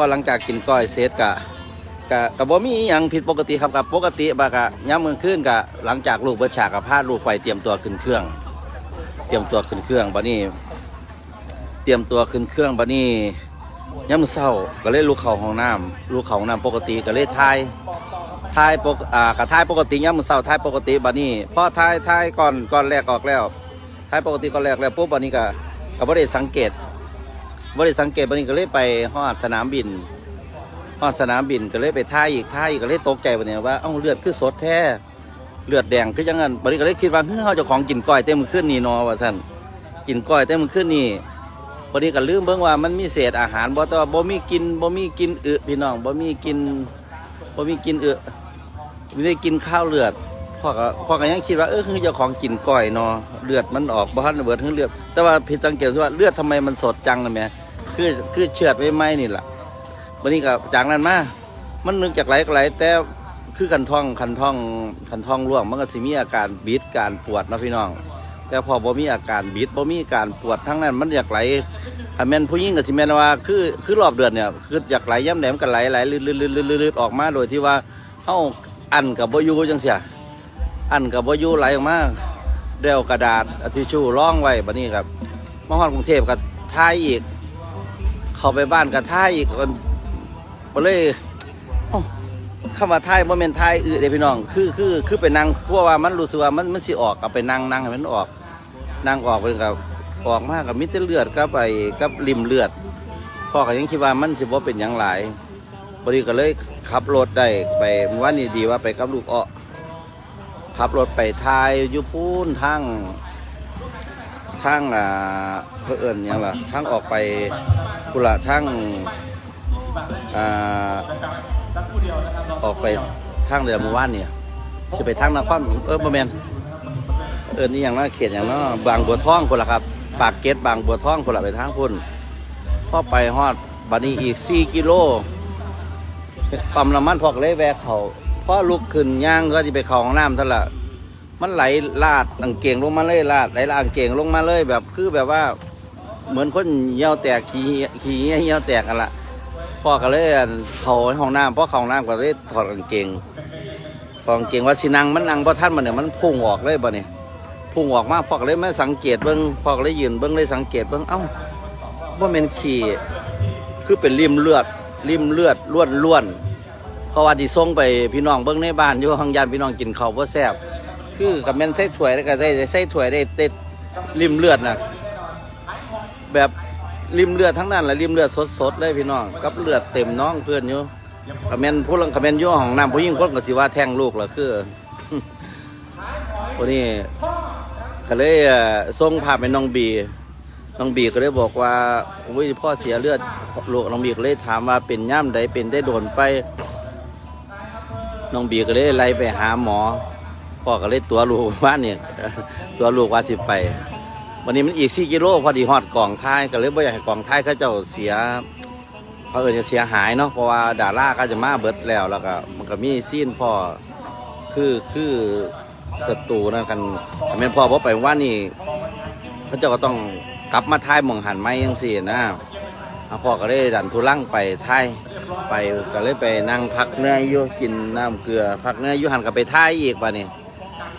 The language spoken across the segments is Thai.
อหลังจากกินก้อยเสร็จกะกะกะบ่มีอหยังผิดปกติครับกับปกติบากะย้ำมือขึ้นกะหลังจากลูกเบิดฉากกับพาลูกไปเตรียมตัวขึ้นเครื่อง เตรียมตัวขึ้นเครื่องบัดนี้ เตรียมตัวขึ้นเครื่องบัดนี้ย้ำมือเศร้าก็เลยลูกเขาห้องน้ำลูกเขาห้องน้ำปกติก็เลยทายทายปกอ่ากะทายปกติย้ำมือเศร้าทายปกติบัดนี้พอทายทายก่อนก่อนแรกออกแล้วทายปกติก่อนแรกแล้วปุ๊บบัดนี้ก็ก็บ่ได้สังเกต บริสังเกตบันนี้ก็เลยไปฮอดสนามบินฮอดสนามบินก็เลยไปท่ายอีกท่ายอีกก็เลยตกใจบันนี้ว่าเอ้าเลือดคือสดแท้เลือดแดงคือจังงั้นบันนี้ก็เลยคิดว่าเฮ้ยเขาเจะของกินก้อยเต็มมือขึ้นนี่นอว่าสั่นกินก้อยเต็มมือขึ้นนี่บันนี้ก็ลืมเบิ่งว่ามันมีเศษอาหารบ่แต่ว่าบ่มีกินบ่มีกินอึพี่น้องบ่มีกินบ่มีกินอึมีได้กินข้าวเลือดพ่อก็พ่อก็ยังคิดว่าเออคือเจ้าของกินก้อยเนาะเลือดมันออกบ่ทันเบิดเลือด แต่ว่าผิดสังเกตว่าเลือดทำไมมันสดจังนะแม่ คือคือเชือดไว้ไหมนี่แหละวันนี้ก็จากนั้นมา มันนึกจากไหลก็ไหลแต่คือคันท้องคันท้องคันท้องร่วงมันก็สิมีอาการบีดการปวดนะพี่น้อง แต่พอบ่มีอาการบีดบ่มีอาการปวดทั้งนั้น มันอยากไหลคันแมนผู้หญิงก็สิแมนว่าคือคือรอบเดือนเนี่ยคืออยากไหลย่ำแหนมกันไหลไหลลืดๆๆๆออกมาโดยที่ว่าเฮาอันกับบ่อยู่จังเสียอันกับวาอยุไหลออกมาเดวกระดาษเอาทิชชู่ร่องไว้บัดนี้ครับมาฮอดกรุงเทพกับทายอีก เข้าไปบ้านกับท่ายอีกมันก็เลยเข้ามาท่ายบ่แม่นท่ายอือเด้พี่น้อง คือคือคือไปนั่งเพราะว่ามันรู้สึกว่ามันมันสิออกกับไปนั่งนั่งให้มันออกนั่งออกเพิ่นกับออกมากับมิตรเลือดกับไอ้กับริมเลือดพ่อก็ยังคิดว่ามันสิบ่เป็นหยังหลายพอดีก็เลยขับรถได้ไปเมื่านนี้ดีว่าไปกับลูกอ้อขับรถไปทายยุพูนทางทางอ่าเพื่อเอิญยังล่ะทางออกไป กุละทางอ่าออกไปทางเรือหมู่บ้านเนี่ยสิไปทางนครเออบ่แมนเอิญนี่อย่างน่าเขียนอย่างเนาบางบัวทองคนละครับ ปากเกร็ดบางบัวทองคนละไปทางพุ่นพอไปฮอดบัดนี้อีก 4 กิโลปั๊มน้ำมันพอกเลยแวะเขาพอลุกขึ้นย่างก็จะไปเขาห้องน้ำท่านั้นละมันไหลลาดอังเกงลงมาเลยลาดไหลลาดอังเกงลงมาเลยแบบคือแบบว่า เหมือนคนเหี่ยวแตกขี้ขี้เหี่ยวแตกกันละพ่อก็เลยเขาห้องน้ำพ่อเข้าห้องน้ำก็เลยถอดกางเกงถอดกางเกงว่าสินังมันนังพอท่านมันเนี่ยมันพุ่งออกเลยบ่เนี่ยพุ่งออกมาพ่อก็เลยไม่สังเกตเบิ้งพ่อก็เลยยืนเบิ้งเลยสังเกตเบิ้งเอ้าว่าเป็นขี่คือเป็นริมเลือดริมเลือดล้วนล้วนเพราะว่าที่ส่งไปพี่น้องเบิ้งในบ้านอยู่ห้องยานพี่น้องกินข้าวบ่แซ่บคือกับแม่นใส่ถ้วยแล้วก็ใส่ใส่ถ้วยได้เต็ดริมเลือดน่ะ แบบริมเลือดทั้งนั้นแหละริมเลือดสดๆเลยพี่น้องกับเลือดเต็มน้องเพื่อนอยู่คอมเมนต์ผู้ลังคอมเมนอยู่ของน้ำผู้หญิงคนก็สิว่าแทงลูกเหรอคือวันนี้ก็เลยส่งภาพไปน้องบีน้องบีก็เลยบอกว่าอุ้ยพ่อเสียเลือดลูกน้องบีก็เลยถามว่าเป็นย่ำใดเป็นได้โดนไปน้องบีก็เลยไล่ไปหาหมอพ่อก็เลยตัวลูกว่าเนี่ยตัวลูกว่าสิไป วันนี้มันอีก4กิโลพอดีฮอดกล่องท้ายก็เลยบ่อยากให้กองท้ายเขาเจ้าเสียเขาเออจะเสียหายเนาะเพราะว่าดาราก็จะมาเบิดแล้วแล้วก็มันก็มีซีนพ่อคือคือศัตรูนั่นกันแม่นพ่อบ่ไปว่านี่เขาเจ้าก็ต้องกลับมาท้ายหมองหันไม้ยังสี่นะพ่อก็เลยดันทุลังไปท้ายไปก็เลยไปนั่งพักเนื้ออยู่กินน้ำเกลือ พักเนื้ออยู่หันก็ไปท้ายอีกว่านี่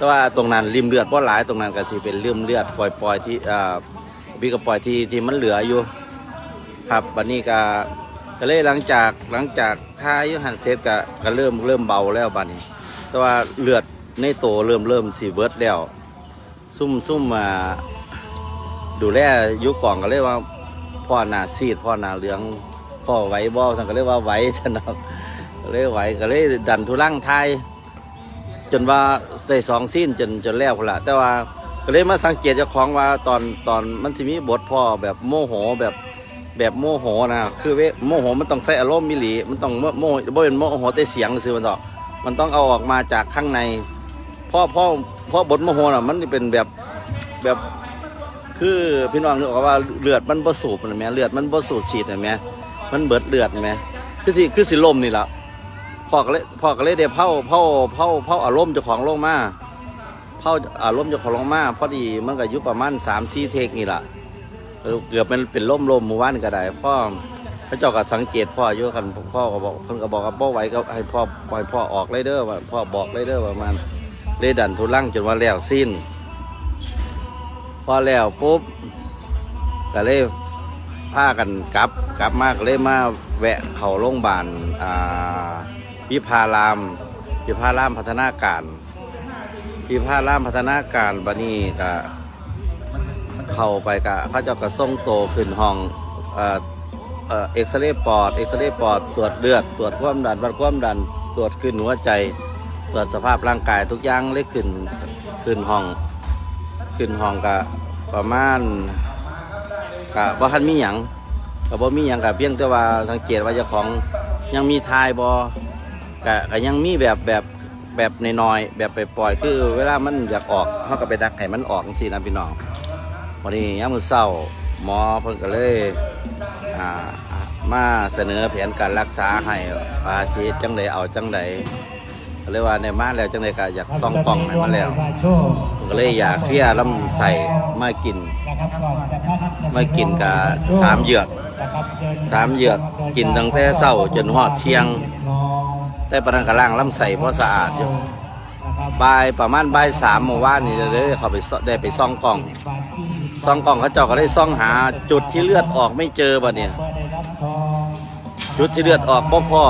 แต่ว่าตรงนั้นริมเลือดเพราะหลายตรงนั้นก็สิเป็นริมเลือดปล่อยๆที่อ่าบีก็ปล่อยที่ที่มันเหลืออยู่ ครับวันนี้ก็ก็เลยหลังจากหลังจากค่ายุหันเสร็จก็ก็เริ่มเริ่มเบาแล้วบัดนี้ แต่ว่าเลือดในโตวเริ่มเริ่มสีเบิร์ดแล้ว ซุ่มซุ่มมาดูแลยุกล่องก็เลยว่าพ่อหนาซีดพ่อหนาเหลืองพ่อไหวบ่ท่านก็เลยกว่าไหวฉันเนาะก็เลยไหวก็เลยดันทุลังไทย จนว่าได้สองซีนจนจนแล้วพุ่นละแต่ว่าก็เลยมาสังเกตเจ้าของว่าตอนตอนมันสิมีบทพ่อแบบโมโหแบบแบบโมโหนะคือเวโมโหมันต้องใส่อารมณ์มิหลีมันต้องโมโมบ่เป็นโมโหแต่เสียงซื่อมันต่อกมันต้องเอาออกมาจากข้างในพ่อพ่อพ่อบทโมโหน่ะมันเป็นแบบแบบคือพี่น้องนึกออกว่าเลือดมันบ่สูบนะแม่เลือดมันบ่สูบฉีดนะแม่มันเบิดเลือดนะแม่คือสิคือสิลมนี่แหละ พ่อก็เลยพ่อก็เลยได้เผาเผาเผาเผาอารมณ์เจ้าของลงมาเผาอารมณ์เจ้าของลงมาพอดีมันก็อายุประมาณสามสี่เทคนี่แหละเกือบมันเป็นล่มลมเมื่อวานก็ได้พ่อพระเจ้าก็สังเกตพ่ออยู่กันพ่อก็บอกเพิ่นก็บอกว่าพ่อไหวก็ให้พ่อปล่อยพ่อออกเลยเด้อว่าพ่อบอกเลยเด้อว่ามันเลยดันทุลังจนว่าแล้วสิ้น พอแล้วปุ๊บก็เลยพากันกลับกลับมากเลยมาแวะเข้าโรงพยาบาลอ่า วิภารามวิภารามพัฒนาการวิภารามพัฒนาการบันี้ก็เข้าไปกะเขาจะกระส่งโตขึ้นห้องเอ่อเอ่อเอ็กซเรย์ปอดเอ็กซเรย์ปอดตรวจเลือด ตรวจความดันวัดความดันตรวจขึ้นหัวใจ ตรวจสภาพร่างกายทุกอย่างเลยขึ้นขึ้นห้อง ขึ้นห้องกะประมาณกะบ่ทันมีหยังกะบ่มีหยังกะเพียงแต่ว่าสังเกตว่าเจ้าของยังมีทายบอ กะกะยังมีแบบแบบแบบน้อยๆแบบไปปล่อยคือ เวลามันอยากออกเขาก็ไปดักให้มันออกจังซี่นะพี่น้องวันนี้ยามมือเศร้าหมอเพิ่นก็เลยอ่ามาเสนอแผนการรักษาให้ว่าสิจังใดเอาจังใดก็เลยว่าในมาแล้วจังใดก็อยากซ่องกล่องให้มาแล้วก็เลยอยากเคลียร์ลำใส่มากินมากินกับสามเหยือกสามเหยือกกินตั้งแต่เช้าจนฮอดเที่ยง แต่ปานนันกล่างลำใส่เพราะสะอาดอยู่บ่ายประมาณบ่ายสามเมื่อวานนี่เลยเขาไปซ่อได้ไปซ่องกล่องซองกล่องเขาเจ้าก็ได้ซ่องหา จุดที่เลือดออกไม่เจอบ่เนี่ยจุดที่เลือดออกบ่พ่อ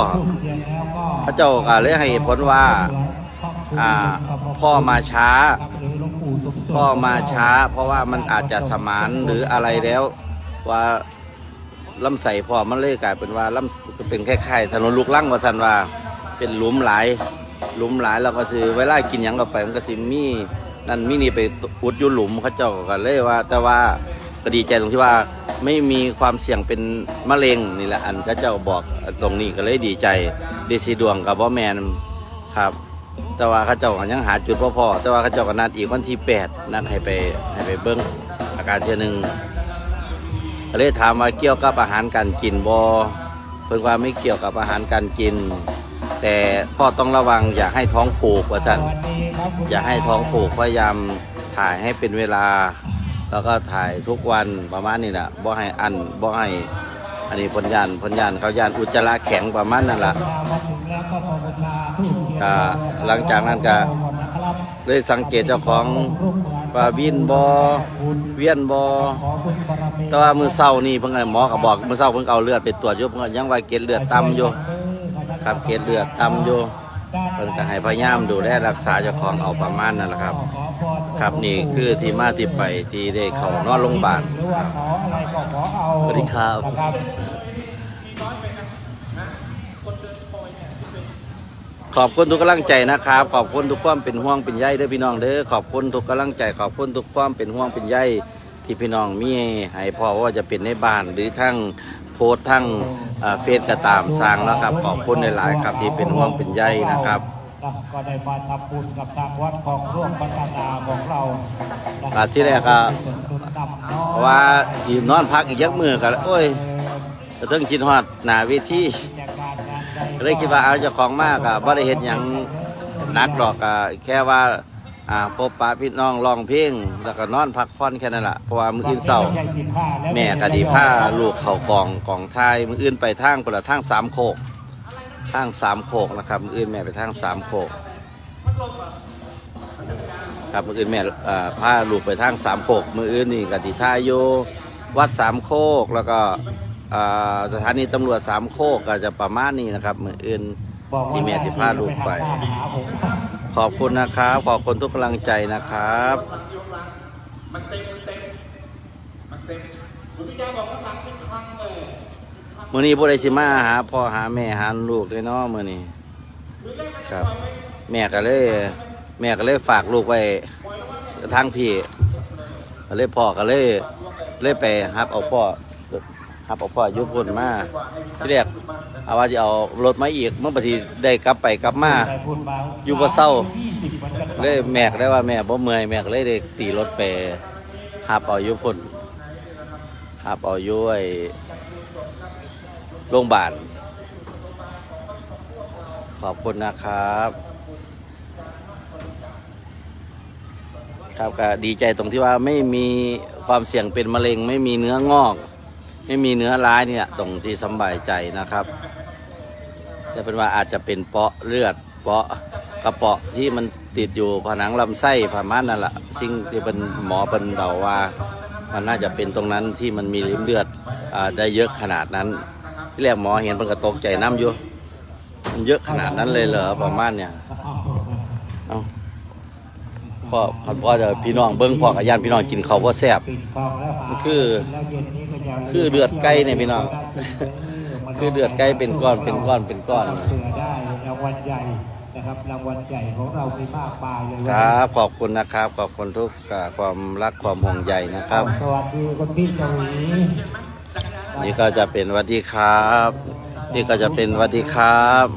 เขาเจ้าก็เลยให้เหตุผลว่าอ่าพ่อมาช้า พ่อมาช้า เพราะว่ามันอาจจะสมานหรืออะไรแล้ว ว่าลำไส้พ่อมันเลยกลายเป็นว่าลำเป็นคล้ายๆถนนลูกลังว่าสันว่า เป็นหลุมหลายหลุมหลายแล้วก็คือเวลากินหยังเข้าไปมันก็สิมีนั่นมีนี่ไปอุดอยู่หลุมเขาเจ้าก็เลยว่า แต่ว่าก็ดีใจตรงที่ว่าไม่มีความเสี่ยงเป็นมะเร็งนี่แหละอันเขาเจ้าบอกตรงนี้ก็เลยดีใจดีสีดวงกับบ่อแมนครับ แต่ว่าเขาเจ้าก็ยังหาจุดพ่อพอแต่ว่าเขาเจ้าก็นัดอีกวันที่แปดนัดให้ไปให้ไปเบิ้งอาการเทียหนึ่งก็เลยถามว่าเกี่ยวกับอาหารการกินบ่เพิ่นว่าไม่เกี่ยวกับอาหารการกิน แต่พ่อต้องระวังอย่าให้ท้องผูกว่าสันอย่าให้ท้องผูกพยายามถ่ายให้เป็นเวลา แล้วก็ถ่ายทุกวันประมาณนี้แหละบ่ให้อันบ่ให้อันนี้พนยานพนยานเขายานอุจจาระแข็งประมาณนั่นแหละก็หลังจากนั้นก็เลยสังเกตเจ้าของว่าวินบอเวียนบอแต่ว่ามือเศร้านี่เพิ่งให้หมอก็บอกมือเศร้าเพิ่งเอาเลือดไปตรวจยู่เพิ่งยังว่าเกล็ดเลือดต่ำอยู่ ครับ เกล็ดเลือดต่ำอยู่เพิ่นก็ให้พยายามดูแลรักษาเจ้าของเอาประมาณนั่นแหละครับ ครับนี่คือที่มาที่ไปที่ได้เข้านอนโรงพยาบาลครับสวัสดีครับขอบคุณทุกกำลังใจนะครับ ขอบคุณทุกความเป็นห่วงเป็นใยเด้อพี่น้องเด้อขอบคุณทุกกำลังใจ ขอบคุณทุกความเป็นห่วงเป็นใยที่พี่น้องมีให้พ่อว่าจะเป็นในบ้านหรือทั้ง พสต์ทั้งเอ่อเฟซก็ตามสร้างแล้วครับขอบคุณหลายๆครับที่เป็นห่วงเป็นใยนะครับก็ได้มาทำบุญกับทางวัดของร่วมพัฒนาของเราอ่าที่แรกก็เพราะว่าสีนอนพักอีกยักมือกันโอ้ยจะต้องคิดฮอดหน้าเวทีก็เลยคิดว่าเอาเจ้าของมากอะบ่ได้เห็นอย่างหนักหรอกอะแค่ว่า อ่าพบปะพี่น้องร้องเพลงแล้วก็นอนพักผ่อนแค่นั้นแหละเพราะว่ามื้ออื่นเศร้าแม่ก็ดีผ้าลูกเขากองกองทายมื้ออื่นไปทางคนละทางสามโคกทางสามโคกนะครับมื้ออื่นแม่ไปทางสามโคกครับมื้ออื่นแม่เอ่อพาลูกไปทางสามโคกมื้ออื่นนี่ก็สิท่ายอยู่วัดสามโคกแล้วก็อ่าสถานีตำรวจสามโคกก็จะประมาณนี้นะครับมื้ออื่นที่แม่สิพาลูกไป ขอบคุณนะครับ ขอบคุณทุกกำลังใจนะครับมื่อนี้บุได้สิมาหาพ่อหาแม่หาลูกด้วยเนาะมื่อนี้ครับ แม่ก็เลย แม่ก็เลยฝากลูกไว้ทางพี่ก็เลยพ่อก็เลยเลยไปฮับเอาพ่อ ฮับเอาพ่ออยุพุ่นมาที่แรกเอาว่าจะเอารถมาอีกเมื่อปฏิได้กลับไปกลับมาอยู่บ่เศร้าเลยแมกได้ว่าแม่บ่เมื่อยแมกเลยได้ตีรถไปฮับเอายุพุ่นฮับเอายุไอ้โรงพยาบาลขอบคุณนะครับ ครับก็ดีใจตรงที่ว่าไม่มีความเสี่ยงเป็นมะเร็ง ไม่มีเนื้องอก ไม่มีเนื้อร้ายเนี่ยตรงที่สบายใจนะครับจะเป็นว่าอาจจะเป็นเปาะเลือดเปาะกระเปาะที่มันติดอยู่ผนังลำไส้ประมาณนั่นแหละสิ่งที่เป็นหมอเป็นเดาว่า มันน่าจะเป็นตรงนั้นที่มันมีริมเลือดอได้เยอะขนาดนั้น ที่แรกหมอเห็นมันก็ตกใจน้ำอยู่มันเยอะขนาดนั้นเลยเหรอประมาณเนี่ยเอาพ่อพ่อพ่อเดี๋ยวพี่น้องเบิ้งพ่อกับญาติพี่น้องกินเขาวบ่แซ่บกองแล้วหาคือ คือเลือดไก่เนี่ยพี่น้อง คือเลือดไก่เป็นก้อนเป็นก้อนเป็นก้อนเผื่อได้รางวัลใหญ่นะครับรางวัลใหญ่ของเรามีมากมายเลยครับขอบคุณนะครับ ขอบคุณทุกอ่าความรักความห่วงใยนะครับสวัสดีคุณพี่จวีนี่ก็จะเป็นหวัดดีครับ นี่ก็จะเป็นหวัดดีครับ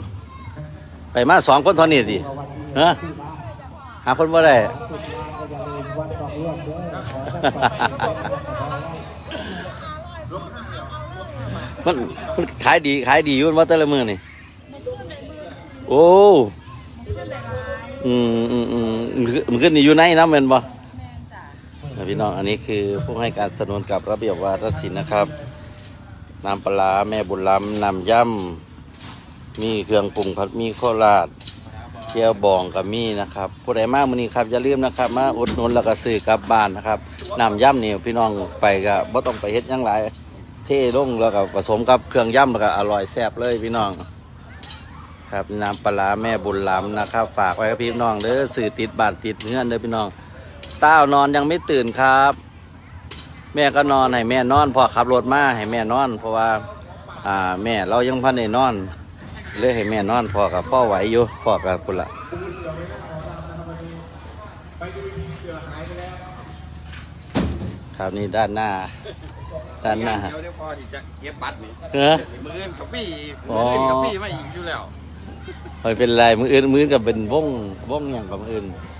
ไปมาสองคนเท่านี้ดิฮะหาคนบ่ได้ มันมันขายดีขายดีอยุ่นว่าแต่ละมือนี่โอ้อืมอืมอืมมันอมันขึ้นอยู่ในน้ำเป็นบ่พี่น้องอันนี้คือผู้ให้การสนับสนุนกับระเบียบวาทศิลป์นะครับน้ำปลาร้าแม่บุญล้ำน้ำย่ำมีเครื่องปรุงผัดมีโคราดเกี๊ยวบองกับมีนะครับผู้ใดมากมื้อนี้ครับอย่าลืมนะครับ มาอุดหนุนแล้วก็ซื้อกลับบ้านนะครับน้ำย่ำนี่พี่น้องไปก็บ่ต้องไปเฮ็ดยังหลาย เทลงแล้วก็ผสมกับเครื่องย่ำแล้วก็อร่อยแซ่บเลยพี่น้อง ครับน้ำปลาแม่บุญล้ำนะครับ ฝากไว้กับพี่น้องเด้อสื่อติดบานติดเงื่อนเด้อพี่น้องต้านอนยังไม่ตื่นครับ แม่ก็นอนให้แม่นอนพ่อขับรถมาให้แม่นอน เพราะว่าอ่าแม่เรายังพันในนอนเลยให้แม่นอนพ่อกับพ่อไหวอยู่พ่อกับพุ่นละครับนี่ด้านหน้า ด้านหน้า เดี๋ยวเดี๋ยวพอที่จะเก็บบัตรนี่เออ มืออื่นกับปี้อ๋มือออื่นกับปี้มาอีกอยู่แล้วไม่เป็นไรมืออื่นมืออื่นกับเป็นวงวงอย่างกับมืออื่นมืออื่นอ่า